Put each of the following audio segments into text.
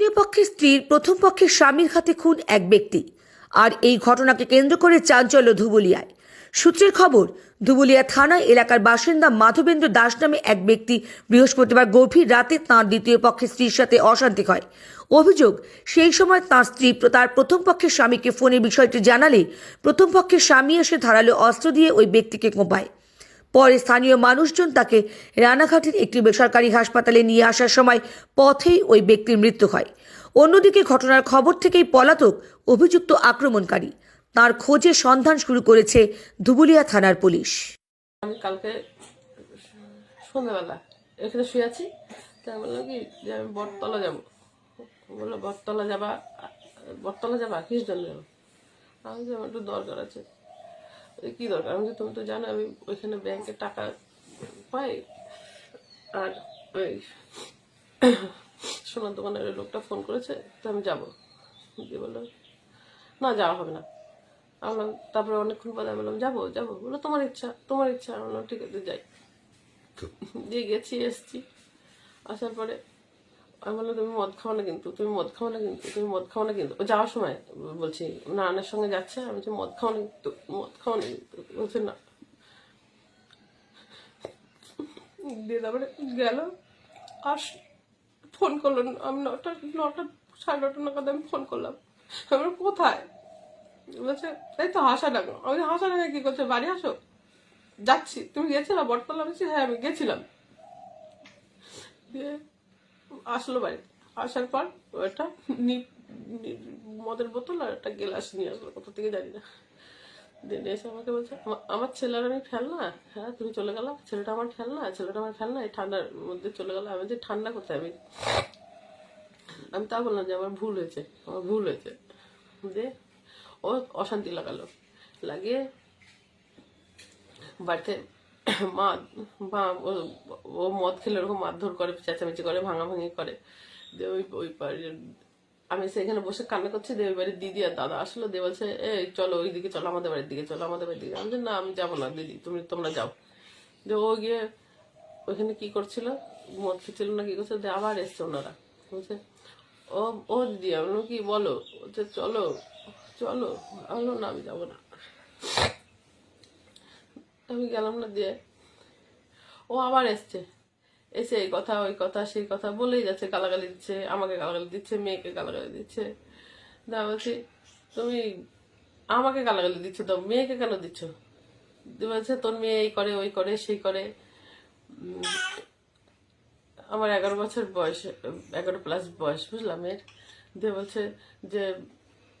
দ্বিতীয় পক্ষের স্ত্রীর প্রথম পক্ষের স্বামীর হাতে খুন এক ব্যক্তি। আর এই ঘটনাকে কেন্দ্র করে চাঞ্চল্য ধুবুলিয়ায়। সূত্রের খবর, ধুবুলিয়া থানা এলাকার বাসিন্দা মাধবেন্দ্র দাস নামে এক ব্যক্তি বৃহস্পতিবার গভীর রাতে তাঁর দ্বিতীয় পক্ষের স্ত্রীর সাথে অশান্তি হয়। অভিযোগ, সেই সময় তাঁর স্ত্রী তার প্রথম পক্ষের স্বামীকে ফোনে বিষয়টি জানালে প্রথম পক্ষের স্বামী এসে ধারালো অস্ত্র দিয়ে ওই ব্যক্তিকে কোপায়। পরে স্থানীয় মানুষজন তাকে রানাঘাটের একটি বেসরকারি হাসপাতালে নিয়ে আসার সময় পথেই ওই ব্যক্তির মৃত্যু হয়। অন্যদিকে ঘটনার খবর থেকেই পলাতক অভিযুক্ত আক্রমণকারী। তার খোঁজে সন্ধান শুরু করেছে ধুবুলিয়া থানার পুলিশ। আমি কালকে সন্ধ্যাবেলা এখানে শুয়ে আছি। তা কি যে আমি বটতলা যাব। বলল, বটতলা যাবা? বটতলা যাবা? কিস জন্য? যাব আমি একটু দরকার আছে। কি দরকার? আমি যে তুমি তো জানো আমি ওইখানে ব্যাংকে টাকা পাই। আর ওই সোনার দোকানের লোকটা ফোন করেছে তো আমি যাব। দিয়ে বলল না যাওয়া হবে না। আমি বললাম তারপরে অনেকক্ষণ পরে? বললাম যাব যাব। বলল তোমার ইচ্ছা তোমার ইচ্ছা। আমি বললাম ঠিক আছে যাই। দিয়ে গেছি এসছি। আসার পরে আমি বললাম, তুমি মদ খাও না কিন্তু, তুমি মদ খাও না কিন্তু, তুমি মদ খাও না কিন্তু। ও যাওয়ার সময় বলছি, নানার সঙ্গে যাচ্ছে? আমি বলছি, মদ খাও না কিন্তু, মদ খাও না কিন্তু। বলছে, না। দিয়ে তারপরে গেল আস ফোন করল আমি নটা নটা, সাড়ে নটা নাগাদ আমি ফোন করলাম। আমি কোথায়? বলছে, এই তো হাসা ডাকো আমি হাসা ডাকে কি করছে? বাড়ি আসো? যাচ্ছি। তুমি গেছিলা? বটতলা বলছি হ্যাঁ আমি গেছিলাম। দিয়ে আসলো বাড়ি। আসার পর নি- মদের বোতল আর একটা গেলাস নিয়ে আসলো, কোথা থেকে জানি না। দিয়ে এসে আমাকে বলছে, "আমা- আমার ছেলের আমি ফেলনা হ্যাঁ তুমি চলে গেলা ছেলেটা আমার ফেলনা ছেলেটা আমার ফেলনা এই ঠান্ডার মধ্যে চলে গেল আমি যে ঠান্ডা কোথায়? আমি আমি তা বললাম যে আমার ভুল হয়েছে, আমার ভুল হয়েছে। দিয়ে ও অশান্তি লাগালো। লাগিয়ে বাড়িতে মা মা, ও- মদ খেলে ওরকম মারধর করে, চেঁচামেচি করে, ভাঙাভাঙি করে। দিয়ে ওই ওই বাড়ির, আমি সেখানে বসে কান্না করছি দিয়ে ওই বাড়ির দিদি আর দাদা আসলো দিয়ে বলছে, এই চলো ওই দিকে চলো আমাদের বাড়ির দিকে, চলো আমাদের বাড়ির দিকে। আমি না, আমি যাব না, দিদি, তুমি, তোমরা যাও। দিয়ে ও গিয়ে ওইখানে কি করছিল? মদ খেছিল না, কি করছিল? দিয়ে আবার এসছে ওনারা। বলছে, ও ও দিদি। আমি কি বলো? বলছে, চলো চলো। আমি না, আমি যাব না। আমি গেলাম না দিয়ে ও আবার এসছে। এসে এই কথা, ওই কথা, সেই কথা বলেই যাচ্ছে, গালাগালি দিচ্ছে, আমাকে গালাগালি দিচ্ছে, মেয়েকে গালাগালি দিচ্ছে। দা বলছি, তুমি আমাকে গালাগালি দিচ্ছ তো, মেয়েকে কেন দিচ্ছ? বলছে, তোর মেয়ে এই করে, ওই করে, সেই করে। আমার এগারো বছর বয়স, এগারো প্লাস বয়স বুঝলাম এর দিয়ে বলছে যে,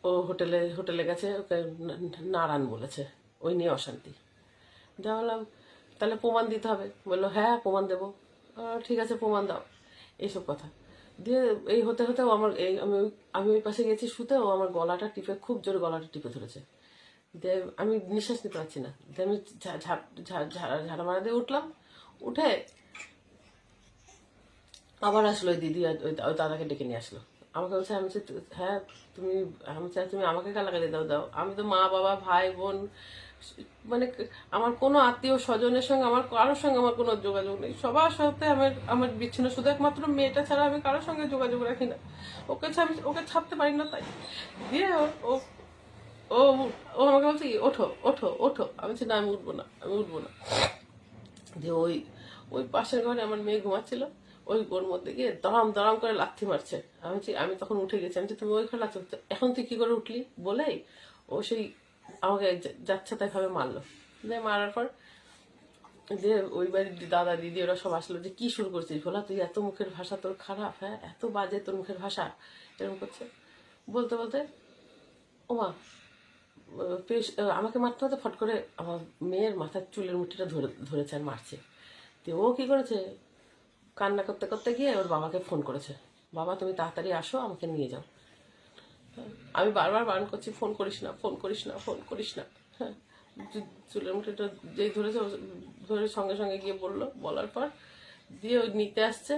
ও হোটেলে হোটেলে গেছে, ওকে নারায়ণ বলেছে, ওই নিয়ে অশান্তি। যা বললাম, তাহলে প্রমাণ দিতে হবে। বলল হ্যাঁ প্রমাণ দেবো। ঠিক আছে, প্রমাণ দাও। এইসব কথা। দিয়ে এই হতে হতে আমার এই আমি আমি ওই পাশে গেছি শুতে ও আমার গলাটা টিপে, খুব জোরে গলাটা টিপে ধরেছে। দিয়ে আমি নিঃশ্বাস নিতে পারছি না। দিয়ে আমি ঝাড়া মারা দিয়ে উঠলাম। উঠে আবার আসলো ওই দিদি ওই দাদাকে ডেকে নিয়ে আসলো। আমাকে বলছে, আমি হ্যাঁ তুমি, আমি চাই তুমি আমাকে গালাগালি দাও? দাও। আমি তো মা, বাবা, ভাই, বোন মানে আমার কোনো আত্মীয় স্বজনের সঙ্গে, আমার কারোর সঙ্গে আমার কোনো যোগাযোগ নেই। সবার সাথে আমার আমার বিচ্ছিন্ন, শুধু একমাত্র মেয়েটা ছাড়া আমি কারোর সঙ্গে যোগাযোগ রাখি না। ওকে ছাড় ওকে ছাপতে পারি না তাই। দিয়ে ও- ও ও আমাকে বলছে কি ওঠো ওঠো ওঠো। আমি বলছি, না, আমি উঠবো না, আমি উঠবো না। দিয়ে ওই ওই পাশের ঘরে আমার মেয়ে ঘুমাচ্ছিল। ওই ওর মধ্যে গিয়ে দড়াম দড়াম করে লাথি মারছে। আমি আমি তখন উঠে গেছি। আমি তুমি ওই ঘরে লাথি এখন তুই কি করে উঠলি? বলেই ও সেই আমাকে যাচ্ছে তাই ভাবে মারলো। দিয়ে মারার পর যে ওই বাড়ির দাদা, দিদি, ওরা সব আসলো যে, কি শুরু করছিস ভোলা? তুই এত মুখের ভাষা, তোর খারাপ হ্যাঁ? এত বাজে তোর মুখের ভাষা। এরকম করছে। বলতে বলতে, ওমা পেশ- আমাকে মারতে হতে ফট করে আমার মেয়ের মাথার চুলের মুঠিটা ধরে, ধরেছে আর মারছে। তো ও কি করেছে? কান্না করতে করতে গিয়ে ওর বাবাকে ফোন করেছে। বাবা, তুমি তাড়াতাড়ি আসো, আমাকে নিয়ে যাও। আমি বারবার বারণ করছি, ফোন করিস না, ফোন করিস না, ফোন করিস না। হ্যাঁ চুলের মুঠিটা যেই ধরেছে ধরে সঙ্গে সঙ্গে গিয়ে বলল। বলার পর দিয়ে ওই নিতে আসছে।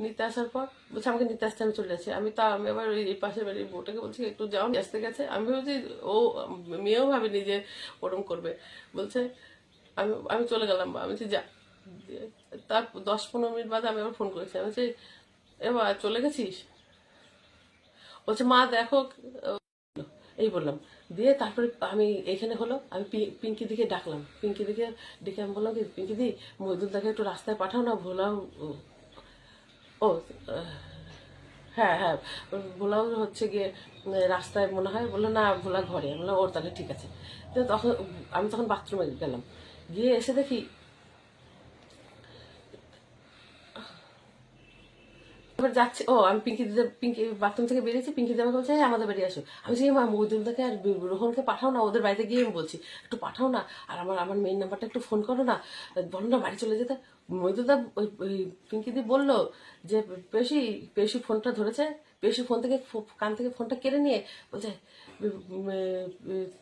নিতে আসার পর বলছে, আমাকে নিতে আসতে, আমি চলে যাচ্ছি। আমি তা, আমি আবার ওই এই পাশের বাড়ির বউটাকে বলছি, একটু যাও আসতে। গেছে। আমি ভেবেছি, ও মেয়েও ভাবেনি যে ওরম করবে। বলছে, আমি আমি চলে গেলাম বা। আমি যা। তার দশ পনেরো মিনিট বাদে আমি আবার ফোন করেছি। আমি বলছি এবার চলে গেছিস? বলছে, মা, দেখো এই বললাম। দিয়ে তারপরে আমি, এখানে হলো, আমি পিঙ্কি দিকে ডাকলাম। পিঙ্কি দিকে ডেকে আমি বললাম কি, পিঙ্কি দি মজদুরদাকে একটু রাস্তায় পাঠাও না, ভোলাও, ও হ্যাঁ হ্যাঁ ভোলাও হচ্ছে গিয়ে রাস্তায় মনে হয়, বলল, না, ভোলা ঘরে। আমি বললাম, ওর তাহলে ঠিক আছে। তো তখন, আমি তখন বাথরুমে গেলাম। গিয়ে এসে দেখি এবার যাচ্ছে, ও, আমি পিঙ্কি দিদি পিঙ্কি বাথরুম থেকে বেরিয়েছি পিঙ্কি দিদি বলছে হ্যাঁ আমাদের বাড়ি আসো। আমি সেই মা আর রোহনকে পাঠাও না, ওদের বাড়িতে গিয়ে আমি বলছি, একটু পাঠাও না। আর আমার আমার মেইন নাম্বারটা একটু ফোন করো না, বলো না বাড়ি চলে যেতে। মহিদুলদা ওই ওই পিঙ্কি দি বলল যে পেশি পেশি ফোনটা ধরেছে পেশি ফোন থেকে কান থেকে ফোনটা কেড়ে নিয়ে বলছে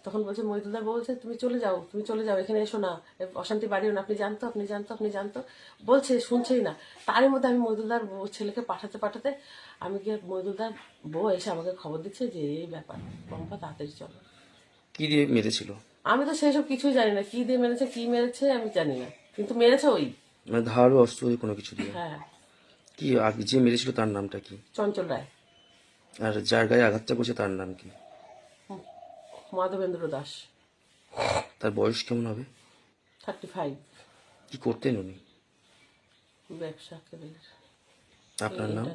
তখন বলছে মহিদুলদার বলছে তুমি চলে যাও তুমি চলে যাও এখানে এসো না অশান্তি বাড়িও না আপনি জানতো আপনি জানতো আপনি জানতো। বলছে শুনছেই না। তারই মধ্যে আমি মহিদুলদার ছেলেকে পাঠাতে পাঠাতে আমি গিয়ে মহিদুলদার বউ এসে আমাকে খবর দিচ্ছে যে এই ব্যাপার পম্পা তাড়াতাড়ি চলো। কি দিয়ে মেরেছিল? আমি তো সেসব কিছুই জানি না কি দিয়ে মেরেছে কি মেরেছে আমি জানি না কিন্তু মেরেছে ওই। মানে ধারালো অস্ত্র দিয়ে কোনো কিছু দিয়ে? হ্যাঁ। কি আগে যে মেরেছিল তার নামটা কি? চঞ্চল রায়। আর যার গায়ে আঘাতটা করছে তার নাম কি? মাধবেন্দ্র দাস। তার বয়স কেমন হবে? Thirty five. কি করতেন উনি? ব্যবসা আপনার নাম?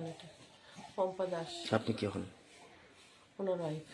পম্পা দাস। আপনি কি হন? ওনার ওয়াইফ